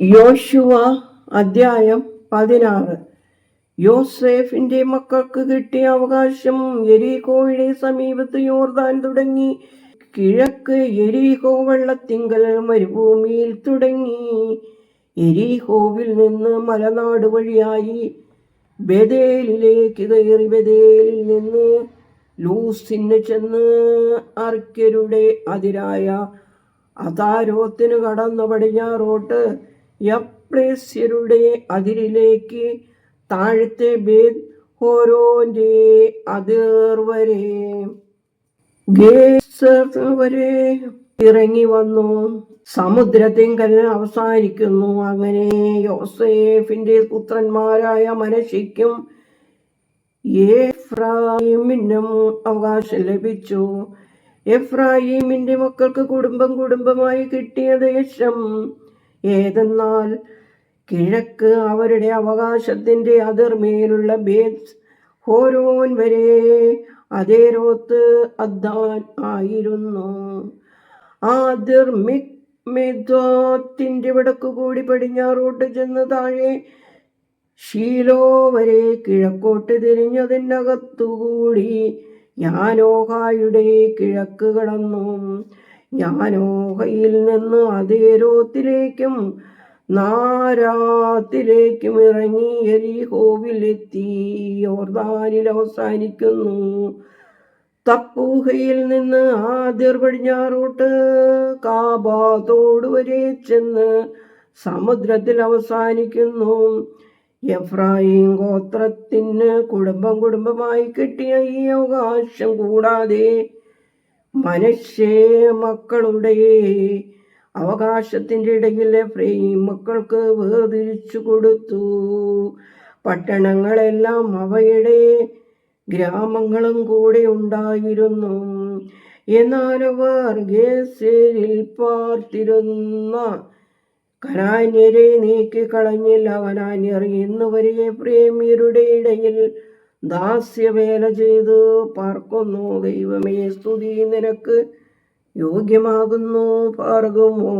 യോശുവ അധ്യായം പതിനാറ്. യോസേഫിന്റെ മക്കൾക്ക് കിട്ടിയ അവകാശം എരികോയുടെ സമീപത്ത് യോർദാൻ തുടങ്ങി. കിഴക്ക് എരിഹോ വെള്ളത്തിങ്കൽ മരുഭൂമിയിൽ തുടങ്ങി. എരിഹോവിൽ നിന്ന് മലനാട് വഴിയായി ബദേലിലേക്ക് കയറി ബദേലിൽ നിന്ന് ലൂസിന് ചെന്ന് അർക്കരുടെ അതിരായ അതാരോത്തിന് കടന്ന പടിഞ്ഞാറോട്ട് യപ്ലേസ്യരുടെ അതിരിലേക്ക് താഴത്തെ ബേദ് ഹോരോന്റെ അതിർ വരെ വരെ ഇറങ്ങി വന്നു. സമുദ്രത്തിങ്കൽ അവസാനിക്കുന്നു. അങ്ങനെ യോസേഫിന്റെ പുത്രന്മാരായ മനശിക്കും ഏഫ്രായിമിനും അവകാശം ലഭിച്ചു. എഫ്രായിമിന്റെ മക്കൾക്ക് കുടുംബം കുടുംബമായി കിട്ടിയ ദേശം ഏതെന്നാൽ കിഴക്ക് അവരുടെ അവകാശത്തിന്റെ അതിർമേലുള്ള ബേസ് ഹോരോൻ വരെ അതേരോത്ത് അദ്ദാൻ ആയിരുന്നു. ആതിർമിത്തിന്റെ മിക് വടക്കു കൂടി പടിഞ്ഞാറോട്ട് ചെന്ന് താഴെ ഷീലോ വരെ കിഴക്കോട്ട് തിരിഞ്ഞതിനകത്തുകൂടി ഞാനോഹായുടെ കിഴക്ക് കടന്നു. യാനോഹയിൽ നിന്ന് അതേരോത്തിലേക്കും നാരാത്തിലേക്കും ഇറങ്ങി എരിഹോവിലെത്തി യോർദാനിൽ അവസാനിക്കുന്നു. തപ്പൂഹയിൽ നിന്ന് ആദ്യർ പടിഞ്ഞാറോട്ട് കാബാതോട് വരെ ചെന്ന് സമുദ്രത്തിൽ അവസാനിക്കുന്നു. എഫ്രായിം ഗോത്രത്തിന് കുടുംബം കുടുംബമായി കിട്ടിയ ഈ അവകാശം കൂടാതെ മനുഷ്യ മക്കളുടെ അവകാശത്തിന്റെ ഇടയിൽ ഫ്രെയിം മക്കൾക്ക് വേർതിരിച്ചു കൊടുത്തു. പട്ടണങ്ങളെല്ലാം അവയുടെ ഗ്രാമങ്ങളും കൂടെ ഉണ്ടായിരുന്നു. എന്നാൽ അവർ ഗേസേരിൽ പാർത്തിരുന്ന കനാന്യരെ നീക്കിക്കളഞ്ഞില്ല. കനാന്യർ ഇന്നുവരെ പ്രേമിയരുടെ ഇടയിൽ ദാസ്യവേല ചെയ്ത് പാർക്കുന്നു. ദൈവമേ സ്തുതി. നിനക്ക് യോഗ്യമാകുന്നു പാർക്കുമോ